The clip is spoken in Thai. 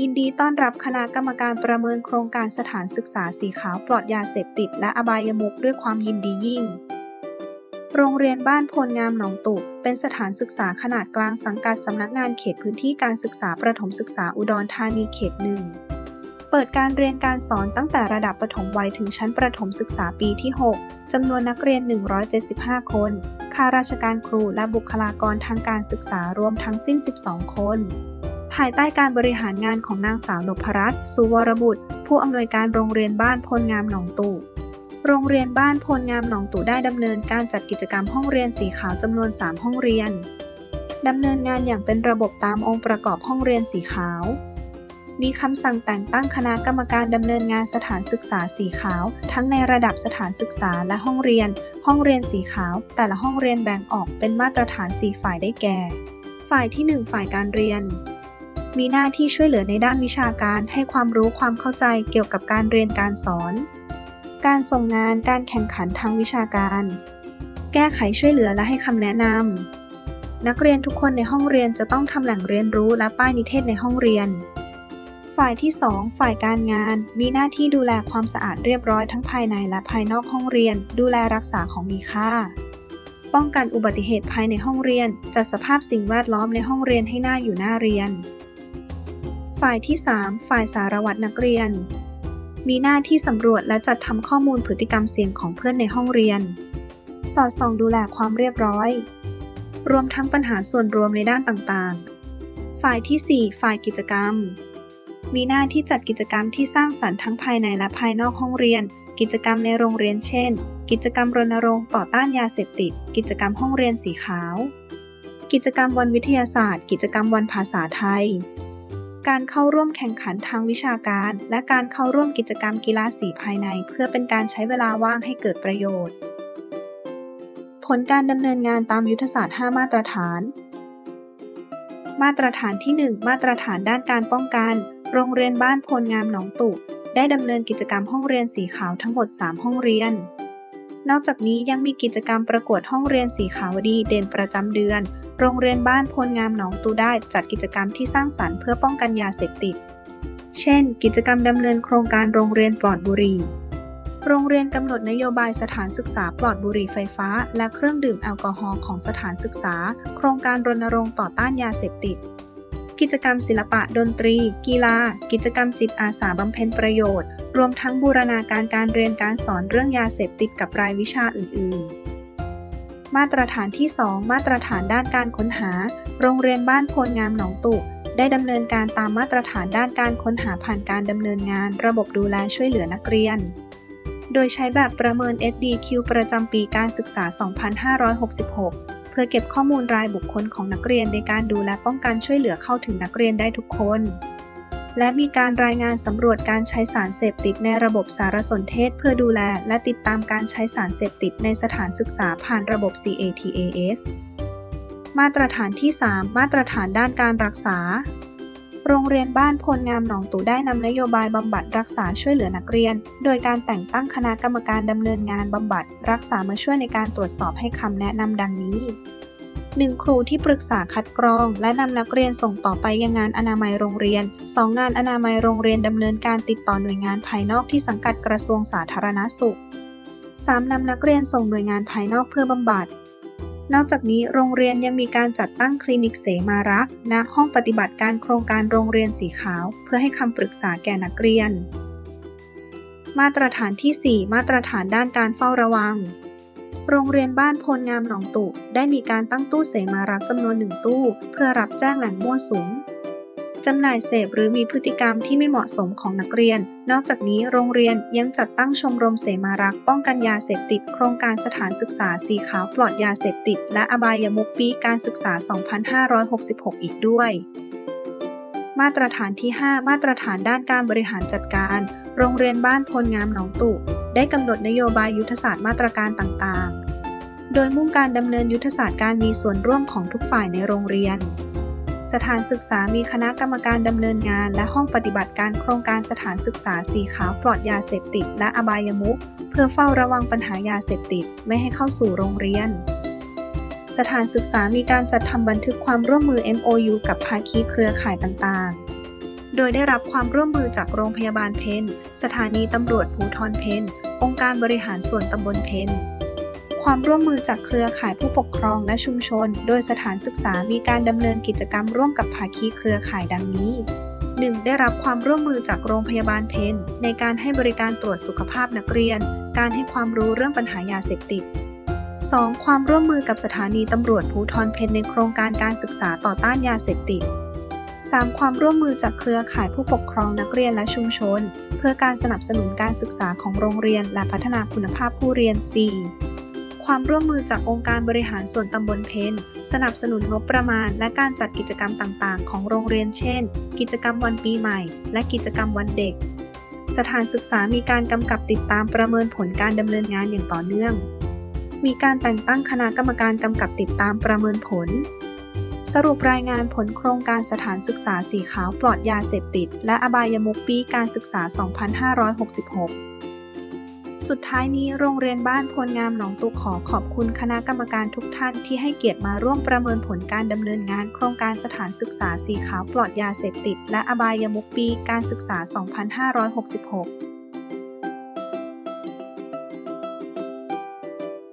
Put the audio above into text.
ยินดีต้อนรับคณะกรรมการประเมินโครงการสถานศึกษาสีขาวปลอดยาเสพติด และอบายมุขด้วยความยินดียิ่ง โรงเรียนบ้านโพลงามหนองตุเป็นสถานศึกษาขนาดกลางสังกัดสำนักงานเขตพื้นที่การศึกษาประถมศึกษาอุดรธานีเขตหนึ่ง เปิดการเรียนการสอนตั้งแต่ระดับประถมวัยถึงชั้นประถมศึกษาปีที่ 6จำนวนนักเรียน 175 คนข้าราชการครูและบุคลากรทางการศึกษารวมทั้งสิ้น 12 คน ภายใต้การบริหารงานของนางสาวนพรัตน์ สุวรบุตร ผู้อำนวยการโรงเรียนบ้านพลงามหนองตู่ โรงเรียนบ้านพลงามหนองตู่ได้ดำเนินการจัดกิจกรรมห้องเรียนสีขาวจำนวน 3 ห้องเรียน ดำเนินงานอย่างเป็นระบบตามองค์ประกอบห้องเรียนสีขาว มีคำสั่งแต่งตั้งคณะกรรมการดำเนินงานสถานศึกษาสีขาว ทั้งในระดับสถานศึกษาและห้องเรียน ห้องเรียนสีขาว แต่ละห้องเรียนแบ่งออกเป็นมาตรฐานสีฝ่ายได้แก่ ฝ่ายที่ 1 ฝ่ายการเรียน มีหน้าที่ช่วยเหลือในด้านวิชาการให้ความรู้ความเข้าใจเกี่ยวกับการเรียนการสอน การส่งงานการแข่งขันทางวิชาการ แก้ไขช่วยเหลือและให้คำแนะนำนักเรียนทุกคนในห้องเรียนจะต้องทำแหล่งเรียนรู้และป้ายนิเทศในห้องเรียน ฝ่ายที่ 2 ฝ่ายการงาน มีหน้าที่ดูแลความสะอาดเรียบร้อยทั้งภายในและภายนอกห้องเรียน ดูแลรักษาของมีค่าป้องกันอุบัติเหตุภายในห้องเรียน จัดสภาพสิ่งแวดล้อมในห้องเรียนให้น่าอยู่น่าเรียน ฝ่ายที่ 3 ฝ่ายสารวัตรนักเรียน มีหน้าที่สำรวจและจัดทำข้อมูลพฤติกรรมเสี่ยงของเพื่อนในห้องเรียน สอดส่องดูแลความเรียบร้อย รวมทั้งปัญหาส่วนรวมในด้านต่างๆ ฝ่ายที่ 4 ฝ่ายกิจกรรม มีหน้าที่จัดกิจกรรมที่สร้างสรรค์ทั้งภายในและภายนอกห้องเรียน กิจกรรมในโรงเรียนเช่น กิจกรรมรณรงค์ต่อต้านยาเสพติด กิจกรรมห้องเรียนสีขาว กิจกรรมวันวิทยาศาสตร์ กิจกรรมวันภาษาไทย การเข้าร่วมแข่งขันทางวิชาการ และการเข้าร่วมกิจกรรมกีฬาสีภายใน เพื่อเป็นการใช้เวลาว่างให้เกิดประโยชน์ ผลการดำเนินงานตามยุทธศาสตร์ 5 มาตรฐาน มาตรฐานที่ 1 มาตรฐานด้านการป้องกัน โรงเรียนบ้านโพลงามหนองตุได้ดำเนินกิจกรรมห้องเรียนสีขาวทั้งหมด 3 ห้องเรียน นอกจากนี้ยังมีกิจกรรมประกวดห้องเรียนสีขาวดีเด่นประจำเดือน โรงเรียนบ้านพลงามหนองตูได้จัดกิจกรรมที่สร้างสรรค์เพื่อป้องกันยาเสพติด เช่น กิจกรรมดำเนินโครงการโรงเรียนปลอดบุหรี่ โรงเรียนกำหนดนโยบายสถานศึกษาปลอดบุหรี่ไฟฟ้า และเครื่องดื่มแอลกอฮอล์ของสถานศึกษา โครงการรณรงค์ต่อต้านยาเสพติด กิจกรรมศิลปะดนตรี กีฬา กิจกรรมจิตอาสาบำเพ็ญประโยชน์ รวมทั้งบูรณาการการเรียนการสอนเรื่องยาเสพติดกับรายวิชาอื่น ๆ มาตรฐานที่ 2 มาตรฐานด้านการค้นหา โรงเรียนบ้านโพลงามหนองตุ ได้ดำเนินการตามมาตรฐานด้านการค้นหาผ่านการดำเนินงาน ระบบดูแลช่วยเหลือนักเรียน โดยใช้แบบประเมิน SDQ ประจำปีการศึกษา 2566 เพื่อเก็บข้อมูลรายบุคคลของนักเรียนในการดูแลป้องกันช่วยเหลือเข้าถึงนักเรียนได้ทุกคน และมีการรายงานสำรวจการใช้สารเสพติดในระบบสารสนเทศ เพื่อดูแล และติดตามการใช้สารเสพติดในสถานศึกษาผ่านระบบ CATAS มาตรฐานที่ 3 มาตรฐานด้านการรักษา โรงเรียนบ้านพลงามหนองตูได้นำนโยบายบำบัดรักษาช่วยเหลือนักเรียน โดยการแต่งตั้งคณะกรรมการดำเนินงานบำบัด รักษามาช่วยในการตรวจสอบให้คำแนะนำดังนี้ 1. ครูที่ปรึกษาคัดกรอง และนำนักเรียนส่งต่อไปยังงานอนามัยโรงเรียน 2. งานอนามัยโรงเรียนดำเนินการติดต่อหน่วยงานภายนอกที่สังกัดกระทรวงสาธารณสุข 3. นำนักเรียนส่งหน่วยงานภายนอกเพื่อบำบัด นอกจากนี้โรงเรียนยังมีการจัดตั้งคลินิกเสมารักณห้องปฏิบัติการโครงการโรงเรียนสีขาว เพื่อให้คำปรึกษาแก่นักเรียน มาตรฐานที่ 4 มาตรฐานด้านการเฝ้าระวัง โรงเรียนบ้านโพลงามหนองตุได้มีการตั้งตู้เสมารักจำนวนหนึ่งตู้ เพื่อรับแจ้งแหล่งมั่วสุมจำหน่ายเสพหรือมีพฤติกรรมที่ไม่เหมาะสมของนักเรียน นอกจากนี้โรงเรียนยังจัดตั้งชมรมเสมารักป้องกันยาเสพติด โครงการสถานศึกษาสีขาวปลอดยาเสพติด และอบายมุขปีการศึกษา 2566 อีกด้วย มาตรฐานที่ 5 มาตรฐานด้านการบริหารจัดการ โรงเรียนบ้านพลงามหนองตุ ได้กำหนดนโยบายยุทธศาสตร์มาตรการต่างๆ โดยมุ่งการดำเนินยุทธศาสตร์การมีส่วนร่วมของทุกฝ่ายในโรงเรียน สถานศึกษามีคณะกรรมการดำเนินงานและห้องปฏิบัติการโครงการสถานศึกษาสีขาวปลอดยาเสพติดและอบายมุขเพื่อเฝ้าระวังปัญหายาเสพติดไม่ให้เข้าสู่โรงเรียน สถานศึกษามีการจัดทำบันทึกความร่วมมือ MOU กับภาคีเครือข่ายต่างๆ โดยได้รับความร่วมมือจากโรงพยาบาลเพนสถานีตำรวจภูทรเพนองค์การบริหารส่วนตำบลเพนความร่วมมือจากเครือข่ายผู้ปกครองและชุมชน โดยสถานศึกษามีการดำเนินกิจกรรมร่วมกับภาคีเครือข่ายดังนี้ 1. ได้รับความร่วมมือจากโรงพยาบาลเพนในการให้บริการตรวจสุขภาพนักเรียน การให้ความรู้เรื่องปัญหายาเสพติด 2. ความร่วมมือกับสถานีตำรวจภูทรเพนในโครงการการศึกษาต่อต้านยาเสพติด 3. ความร่วมมือจากเครือข่ายผู้ปกครองนักเรียนและชุมชน เพื่อการสนับสนุนการศึกษาของโรงเรียนและพัฒนาคุณภาพผู้เรียน 4. ความร่วมมือจากองค์การบริหารส่วนตำบลเพนสนับสนุนงบประมาณ และการจัดกิจกรรมต่างๆ ของโรงเรียนเช่น กิจกรรมวันปีใหม่ และกิจกรรมวันเด็ก สถานศึกษามีการกำกับติดตามประเมินผลการดำเนินงานอย่างต่อเนื่อง มีการแต่งตั้งคณะกรรมการกำกับติดตามประเมินผล สรุปรายงานผลโครงการสถานศึกษาสีขาวปลอดยาเสพติด และอบายมุกปีการศึกษา 2566 สุดท้ายนี้โรงเรียนบ้านพลงามหนองตุขอขอบคุณคณะกรรมการทุกท่านที่ให้เกียรติมาร่วมประเมินผลการดำเนินงานโครงการสถานศึกษาสีขาวปลอดยาเสพติด และอบายมุกปีการศึกษา 2566